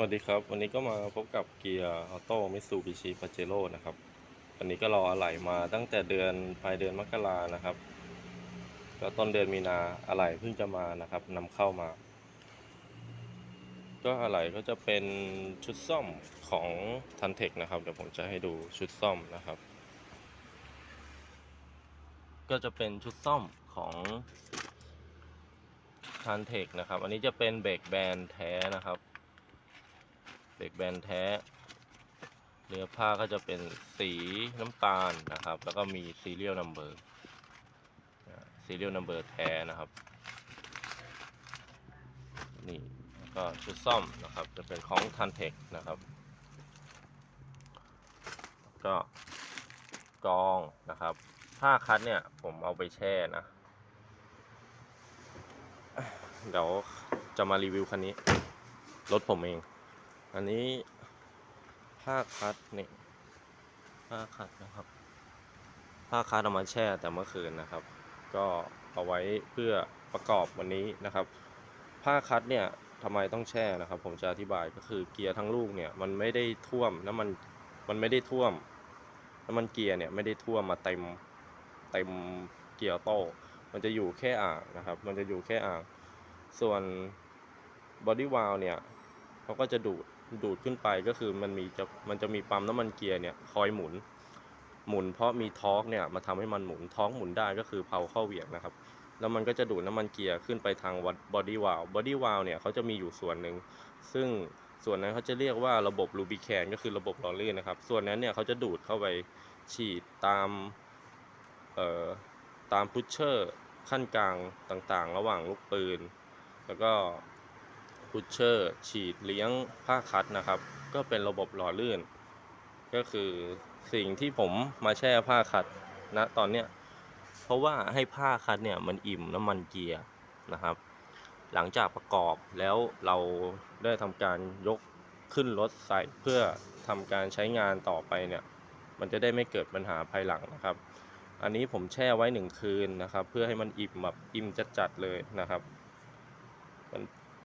วัสดีครับ วันนี้ก็มาพบกับเกียร์ออโต้มิสูบิชิปาเจโร่นะครับวันนี้ก็รออะไหล่มาตั้งแต่เดือนปลายเดือนมกรานะครับ ก็ต้นเดือนมีนาอะไหล่เพิ่งจะมานะครับนำเข้ามา ก็อะไหล่ก็จะเป็นชุดซ่อมของทันเทคนะครับ เดี๋ยวผมจะให้ดูชุดซ่อมนะครับ ก็จะเป็นชุดซ่อมของทันเทคนะครับ อันนี้จะเป็นเบรกแบนแท้นะครับ เบรกแบนแท้ เนื้อผ้าก็จะเป็นสีน้ำตาลนะครับ แล้วก็มีซีเรียลนัมเบอร์ซีเรียลนัมเบอร์แท้นะครับ นี่ก็ชุดซ่อมนะครับ จะเป็นของทันเทคนะครับ ก็กรองนะครับ ผ้าคัดเนี่ยผมเอาไปแช่นะเดี๋ยวจะมารีวิวคันนี้ รถผมเอง อันนี้ผ้าคัดนี่ผ้าคัดนะครับ ผ้าคัดเอามาแช่แต่เมื่อคืนนะครับ ก็เอาไว้เพื่อประกอบวันนี้นะครับ ผ้าคัดเนี่ยทำไมต้องแช่นะครับ ผมจะอธิบายก็คือเกียร์ทั้งลูกเนี่ยมันไม่ได้ท่วมน้ำมันมันไม่ได้ท่วมน้ำมันเกียร์เนี่ยไม่ได้ท่วมมาเต็มเต็มเกียร์ออโต้มันจะอยู่แค่อ่างนะครับ มันจะอยู่แค่อ่าง ส่วนบอดี้วาลเนี่ยเขาก็จะดูด ดูดขึ้นไปก็คือมันมีจะมันจะมีปั๊มน้ำมันเกียร์เนี่ยคอยหมุน หมุนเพราะมีทอร์กเนี่ยมาทำให้มันหมุนทอร์กหมุนได้ก็คือเพาเข้าเหวี่ยงนะครับ แล้วมันก็จะดูดน้ำมันเกียร์ขึ้นไปทางวัดบอดี้วาลบอดี้วาลเนี่ยเขาจะมีอยู่ส่วนหนึ่งซึ่งส่วนนั้นเขาจะเรียกว่าระบบลูบิแคนก็คือระบบล่อลื่นนะครับ ส่วนนั้นเนี่ยเขาจะดูดเข้าไปฉีดตามเอ่อตามพุชเชอร์ขั้นกลางต่างๆ ระหว่างลูกปืน แล้วก็ พุชเชอร์ฉีดเลี้ยงผ้าคัดนะครับ ก็เป็นระบบหล่อลื่น ก็คือสิ่งที่ผมมาแช่ผ้าคัดนะตอนเนี้ยเพราะว่าให้ผ้าคัดเนี่ยมันอิ่มน้ำมันเกียร์นะครับ หลังจากประกอบแล้วเราได้ทำการยกขึ้นรถใส่เพื่อทำการใช้งานต่อไปเนี่ยมันจะได้ไม่เกิดปัญหาภายหลังนะครับ อันนี้ผมแช่ไว้หนึ่งคืนนะครับ เพื่อให้มันอิ่มแบบอิ่มจัดๆเลยนะครับ